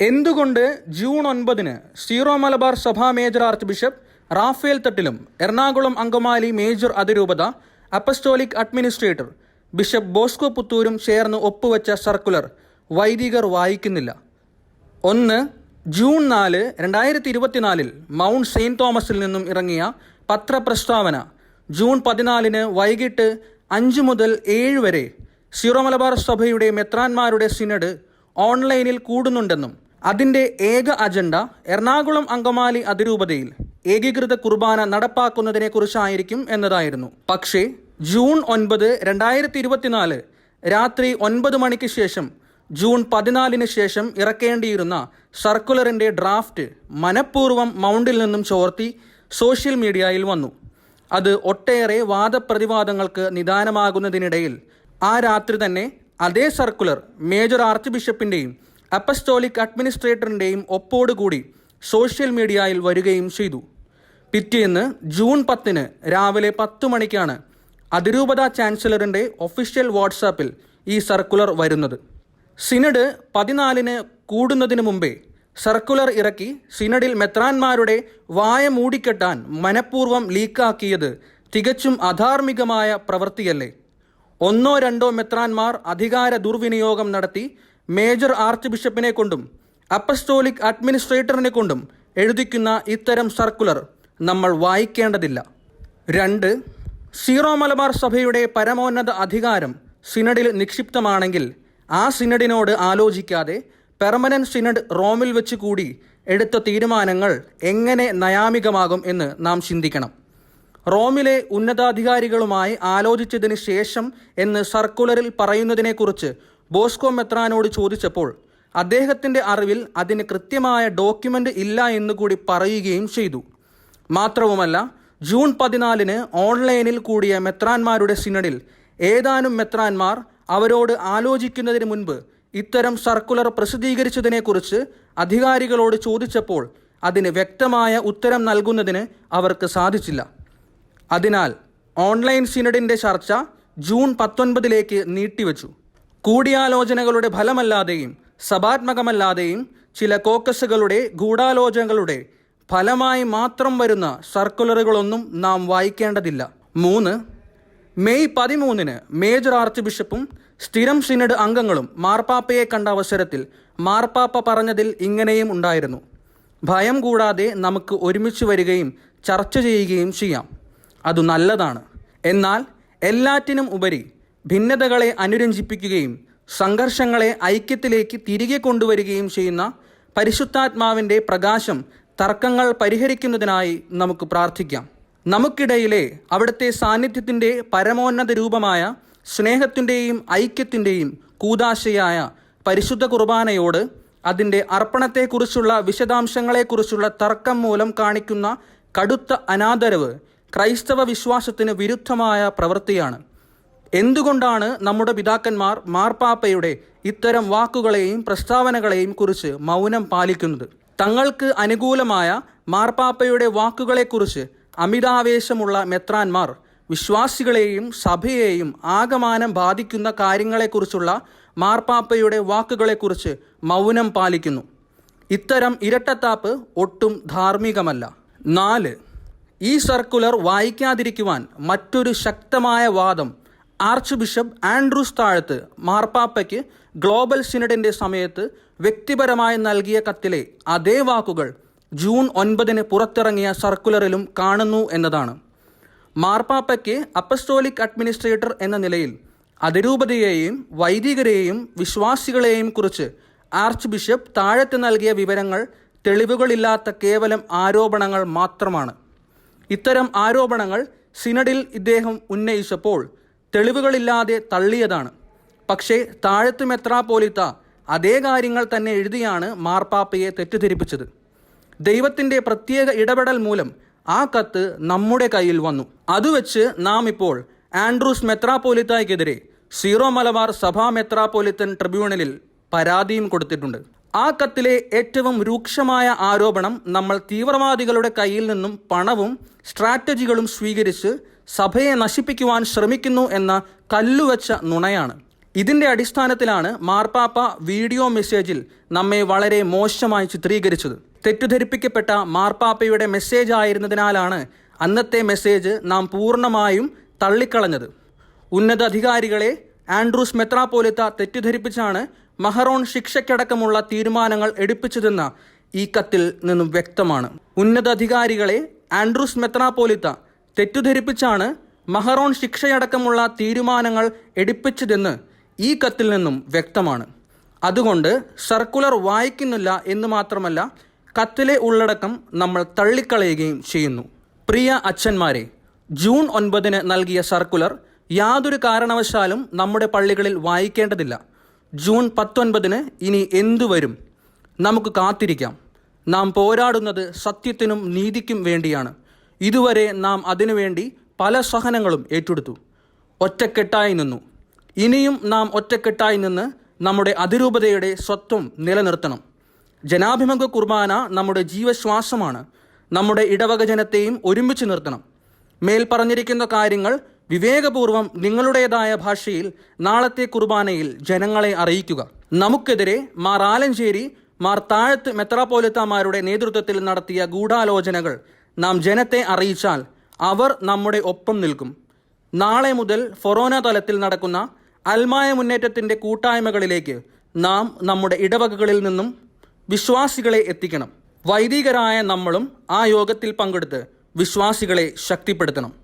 എന്തുകൊണ്ട് ജൂൺ ഒൻപതിന് സീറോ മലബാർ സഭാ മേജർ ആർച്ച് ബിഷപ്പ് റാഫേൽ തട്ടിലും എറണാകുളം അങ്കമാലി മേജർ അതിരൂപത അപ്പസ്റ്റോലിക് അഡ്മിനിസ്ട്രേറ്റർ ബിഷപ്പ് ബോസ്കോ പുത്തൂരും ചേർന്ന് ഒപ്പുവെച്ച സർക്കുലർ വൈദികർ വായിക്കുന്നില്ല. ഒന്ന് ജൂൺ നാല് രണ്ടായിരത്തി ഇരുപത്തിനാലിൽ മൗണ്ട് സെയിന്റ് തോമസിൽ നിന്നും ഇറങ്ങിയ പത്രപ്രസ്താവന ജൂൺ പതിനാലിന് വൈകിട്ട് അഞ്ച് മുതൽ ഏഴ് വരെ സീറോ മലബാർ സഭയുടെ മെത്രാന്മാരുടെ സിനഡ് ഓൺലൈനിൽ കൂടുന്നുണ്ടെന്നും അതിന്റെ ഏക അജണ്ട എറണാകുളം അങ്കമാലി അതിരൂപതയിൽ ഏകീകൃത കുർബാന നടപ്പാക്കുന്നതിനെക്കുറിച്ചായിരിക്കും എന്നതായിരുന്നു. പക്ഷേ ജൂൺ ഒൻപത് രണ്ടായിരത്തി ഇരുപത്തിനാല് രാത്രി ഒൻപത് മണിക്ക് ശേഷം ജൂൺ പതിനാലിന് ശേഷം ഇറക്കേണ്ടിയിരുന്ന സർക്കുലറിന്റെ ഡ്രാഫ്റ്റ് മനഃപൂർവം മൗണ്ടിൽ നിന്നും ചോർത്തി സോഷ്യൽ മീഡിയയിൽ വന്നു. അത് ഒട്ടേറെ വാദപ്രതിവാദങ്ങൾക്ക് നിദാനമാകുന്നതിനിടയിൽ ആ രാത്രി തന്നെ അതേ സർക്കുലർ മേജർ ആർച്ച് ബിഷപ്പിന്റെയും അപ്പസ്റ്റോലിക് അഡ്മിനിസ്ട്രേറ്ററിന്റെയും ഒപ്പോടുകൂടി സോഷ്യൽ മീഡിയയിൽ വരികയും ചെയ്തു. പിറ്റേന്ന് ജൂൺ പത്തിന് രാവിലെ പത്ത് മണിക്കാണ് അതിരൂപത ചാൻസലറിന്റെ ഒഫീഷ്യൽ വാട്സാപ്പിൽ ഈ സർക്കുലർ വരുന്നത്. സിനഡ് പതിനാലിന് കൂടുന്നതിന് മുമ്പേ സർക്കുലർ ഇറക്കി സിനഡിൽ മെത്രാന്മാരുടെ വായ മൂടിക്കെട്ടാൻ മനഃപൂർവം ലീക്കാക്കിയത് തികച്ചും അധാർമികമായ പ്രവൃത്തിയല്ലേ. ഒന്നോ രണ്ടോ മെത്രാൻമാർ അധികാര ദുർവിനിയോഗം നടത്തി മേജർ ആർച്ച് ബിഷപ്പിനെ കൊണ്ടും അപ്പസ്റ്റോലിക് അഡ്മിനിസ്ട്രേറ്ററിനെ കൊണ്ടും എഴുതിക്കുന്ന ഇത്തരം സർക്കുലർ നമ്മൾ വായിക്കേണ്ടതില്ല. രണ്ട് സീറോ മലബാർ സഭയുടെ പരമോന്നത അധികാരം സിനഡിൽ നിക്ഷിപ്തമാണെങ്കിൽ ആ സിനഡിനോട് ആലോചിക്കാതെ പെർമനന്റ് സിനഡ് റോമിൽ വെച്ച് കൂടി എടുത്ത തീരുമാനങ്ങൾ എങ്ങനെ നയാമികമാകും എന്ന് നാം ചിന്തിക്കണം. റോമിലെ ഉന്നതാധികാരികളുമായി ആലോചിച്ചതിന് ശേഷം എന്ന് സർക്കുലറിൽ പറയുന്നതിനെക്കുറിച്ച് ബോസ്കോ മെത്രാനോട് ചോദിച്ചപ്പോൾ അദ്ദേഹത്തിന്റെ അറിവിൽ അതിന് കൃത്യമായ ഡോക്യുമെന്റ് ഇല്ല എന്നുകൂടി പറയുകയും ചെയ്തു. മാത്രവുമല്ല ജൂൺ പതിനാലിന് ഓൺലൈനിൽ കൂടിയ മെത്രാന്മാരുടെ സിനഡിൽ ഏതാനും മെത്രാന്മാർ അവരോട് ആലോചിക്കുന്നതിന് മുൻപ് ഇത്തരം സർക്കുലർ പ്രസിദ്ധീകരിച്ചതിനെക്കുറിച്ച് അധികാരികളോട് ചോദിച്ചപ്പോൾ അതിന് വ്യക്തമായ ഉത്തരം നൽകുന്നതിന് അവർക്ക് സാധിച്ചില്ല. അതിനാൽ ഓൺലൈൻ സിനഡിന്റെ ചർച്ച ജൂൺ പത്തൊൻപതിലേക്ക് നീട്ടിവെച്ചു. കൂടിയാലോചനകളുടെ ഫലമല്ലാതെയും സഭാത്മകമല്ലാതെയും ചില കോക്കസുകളുടെ ഗൂഢാലോചനകളുടെ ഫലമായി മാത്രം വരുന്ന സർക്കുലറുകളൊന്നും നാം വായിക്കേണ്ടതില്ല. മൂന്ന് മെയ് പതിമൂന്നിന് മേജർ ആർച്ച് ബിഷപ്പും സ്ഥിരം സിനഡ് അംഗങ്ങളും മാർപ്പാപ്പയെ കണ്ട അവസരത്തിൽ മാർപ്പാപ്പ പറഞ്ഞതിൽ ഇങ്ങനെയും ഉണ്ടായിരുന്നു. ഭയം കൂടാതെ നമുക്ക് ഒരുമിച്ച് വരികയും ചർച്ച ചെയ്യുകയും ചെയ്യാം. അത് നല്ലതാണ്. എന്നാൽ എല്ലാറ്റിനും ഉപരി ഭിന്നതകളെ അനുരഞ്ജിപ്പിക്കുകയും സംഘർഷങ്ങളെ ഐക്യത്തിലേക്ക് തിരികെ കൊണ്ടുവരികയും ചെയ്യുന്ന പരിശുദ്ധാത്മാവിന്റെ പ്രകാശം തർക്കങ്ങൾ പരിഹരിക്കുന്നതിനായി നമുക്ക് പ്രാർത്ഥിക്കാം. നമുക്കിടയിലെ അവിടുത്തെ സാന്നിധ്യത്തിന്റെ പരമോന്നത രൂപമായ സ്നേഹത്തിന്റെയും ഐക്യത്തിന്റെയും കൂതാശയായ പരിശുദ്ധ കുർബാനയോട് അതിന്റെ അർപ്പണത്തെക്കുറിച്ചുള്ള വിശദാംശങ്ങളെക്കുറിച്ചുള്ള തർക്കം മൂലം കാണിക്കുന്ന കടുത്ത അനാദരവ് ക്രൈസ്തവ വിശ്വാസത്തിന് വിരുദ്ധമായ പ്രവൃത്തിയാണ്. എന്തുകൊണ്ടാണ് നമ്മുടെ പിതാക്കന്മാർ മാർപ്പാപ്പയുടെ ഇത്തരം വാക്കുകളെയും പ്രസ്താവനകളെയും കുറിച്ച് മൗനം പാലിക്കുന്നത്? തങ്ങൾക്ക് അനുകൂലമായ മാർപ്പാപ്പയുടെ വാക്കുകളെക്കുറിച്ച് അമിതാവേശമുള്ള മെത്രാന്മാർ വിശ്വാസികളെയും സഭയെയും ആകമാനം ബാധിക്കുന്ന കാര്യങ്ങളെക്കുറിച്ചുള്ള മാർപ്പാപ്പയുടെ വാക്കുകളെക്കുറിച്ച് മൗനം പാലിക്കുന്നു. ഇത്തരം ഇരട്ടത്താപ്പ് ഒട്ടും ധാർമ്മികമല്ല. നാല് ഈ സർക്കുലർ വായിക്കാതിരിക്കുവാൻ മറ്റൊരു ശക്തമായ വാദം ആർച്ച് ബിഷപ്പ് ആൻഡ്രൂസ് താഴത്ത് മാർപ്പാപ്പയ്ക്ക് ഗ്ലോബൽ സിനഡിന്റെ സമയത്ത് വ്യക്തിപരമായി നൽകിയ കത്തിലെ അതേ വാക്കുകൾ ജൂൺ ഒൻപതിന് പുറത്തിറങ്ങിയ സർക്കുലറിലും കാണുന്നു എന്നതാണ്. മാർപ്പാപ്പയ്ക്ക് അപ്പസ്റ്റോലിക് അഡ്മിനിസ്ട്രേറ്റർ എന്ന നിലയിൽ അതിരൂപതയെയും വൈദികരെയും വിശ്വാസികളെയും കുറിച്ച് ആർച്ച് ബിഷപ്പ് താഴത്ത് നൽകിയ വിവരങ്ങൾ തെളിവുകളില്ലാത്ത കേവലം ആരോപണങ്ങൾ മാത്രമാണ്. ഇത്തരം ആരോപണങ്ങൾ സിനഡിൽ ഇദ്ദേഹം ഉന്നയിച്ചപ്പോൾ തെളിവുകളില്ലാതെ തള്ളിയതാണ്. പക്ഷേ താഴത്ത് മെത്രാപോലിത്ത അതേ കാര്യങ്ങൾ തന്നെ എഴുതിയാണ് മാർപ്പാപ്പയെ തെറ്റിദ്ധരിപ്പിച്ചത്. ദൈവത്തിന്റെ പ്രത്യേക ഇടപെടൽ മൂലം ആ കത്ത് നമ്മുടെ കയ്യിൽ വന്നു. അതുവെച്ച് നാം ഇപ്പോൾ ആൻഡ്രൂസ് മെത്രാപോലിത്തായ്ക്കെതിരെ സീറോ മലബാർ സഭാ മെത്രാപോലിത്തൻ ട്രിബ്യൂണലിൽ പരാതിയും കൊടുത്തിട്ടുണ്ട്. ആ കത്തിലെ ഏറ്റവും രൂക്ഷമായ ആരോപണം നമ്മൾ തീവ്രവാദികളുടെ കയ്യിൽ നിന്നും പണവും സ്ട്രാറ്റജികളും സ്വീകരിച്ച് സഭയെ നശിപ്പിക്കുവാൻ ശ്രമിക്കുന്നു എന്ന കല്ലുവച്ച നുണയാണ്. ഇതിന്റെ അടിസ്ഥാനത്തിലാണ് മാർപ്പാപ്പ വീഡിയോ മെസ്സേജിൽ നമ്മെ വളരെ മോശമായി ചിത്രീകരിച്ചത്. തെറ്റിദ്ധരിപ്പിക്കപ്പെട്ട മാർപ്പാപ്പയുടെ മെസ്സേജ് ആയിരുന്നതിനാലാണ് അന്നത്തെ മെസ്സേജ് നാം പൂർണമായും തള്ളിക്കളഞ്ഞത്. ഉന്നത അധികാരികളെ ആൻഡ്രൂസ് മെത്രാപോലിത്ത തെറ്റിദ്ധരിപ്പിച്ചാണ് മഹറോൺ ശിക്ഷയ്ക്കടക്കമുള്ള തീരുമാനങ്ങൾ എടുപ്പിച്ചതെന്ന ഈ കത്തിൽ നിന്നും വ്യക്തമാണ്. ഉന്നത അധികാരികളെ ആൻഡ്രൂസ് മെത്രാപ്പോലിത്ത തെറ്റിദ്ധരിപ്പിച്ചാണ് മഹറോൺ ശിക്ഷയടക്കമുള്ള തീരുമാനങ്ങൾ എടുപ്പിച്ചതെന്ന് ഈ കത്തിൽ നിന്നും വ്യക്തമാണ്. അതുകൊണ്ട് സർക്കുലർ വായിക്കുന്നില്ല എന്ന് മാത്രമല്ല കത്തിലെ ഉള്ളടക്കം നമ്മൾ തള്ളിക്കളയുകയും ചെയ്യുന്നു. പ്രിയ അച്ഛന്മാരെ ജൂൺ ഒൻപതിന് നൽകിയ സർക്കുലർ യാതൊരു കാരണവശാലും നമ്മുടെ പള്ളികളിൽ വായിക്കേണ്ടതില്ല. ജൂൺ പത്തൊൻപതിന് ഇനി എന്തു വരും? നമുക്ക് കാത്തിരിക്കാം. നാം പോരാടുന്നത് സത്യത്തിനും നീതിക്കും വേണ്ടിയാണ്. ഇതുവരെ നാം അതിനുവേണ്ടി പല സഹനങ്ങളും ഏറ്റെടുത്തു. ഒറ്റക്കെട്ടായി നിന്നു. ഇനിയും നാം ഒറ്റക്കെട്ടായി നിന്ന് നമ്മുടെ അതിരൂപതയുടെ സ്വത്വം നിലനിർത്തണം. ജനാഭിമുഖ കുർബാന നമ്മുടെ ജീവശ്വാസമാണ്. നമ്മുടെ ഇടവക ജനത്തെയും ഒരുമിച്ച് നിർത്തണം. മേൽ പറഞ്ഞിരിക്കുന്ന കാര്യങ്ങൾ വിവേകപൂർവം നിങ്ങളുടേതായ ഭാഷയിൽ നാളത്തെ കുർബാനയിൽ ജനങ്ങളെ അറിയിക്കുക. നമുക്കെതിരെ മാർ ആലഞ്ചേരി മാർ താഴത്ത് മെത്രാപ്പോലിത്തമാരുടെ നേതൃത്വത്തിൽ നടത്തിയ ഗൂഢാലോചനകൾ നാം ജനത്തെ അറിയിച്ചാൽ അവർ നമ്മുടെ ഒപ്പം നിൽക്കും. നാളെ മുതൽ ഫൊറോന തലത്തിൽ നടക്കുന്ന അൽമായ മുന്നേറ്റത്തിന്റെ കൂട്ടായ്മകളിലേക്ക് നാം നമ്മുടെ ഇടവകകളിൽ നിന്നും വിശ്വാസികളെ എത്തിക്കണം. വൈദികരായ നമ്മളും ആ യോഗത്തിൽ പങ്കെടുത്ത് വിശ്വാസികളെ ശക്തിപ്പെടുത്തണം.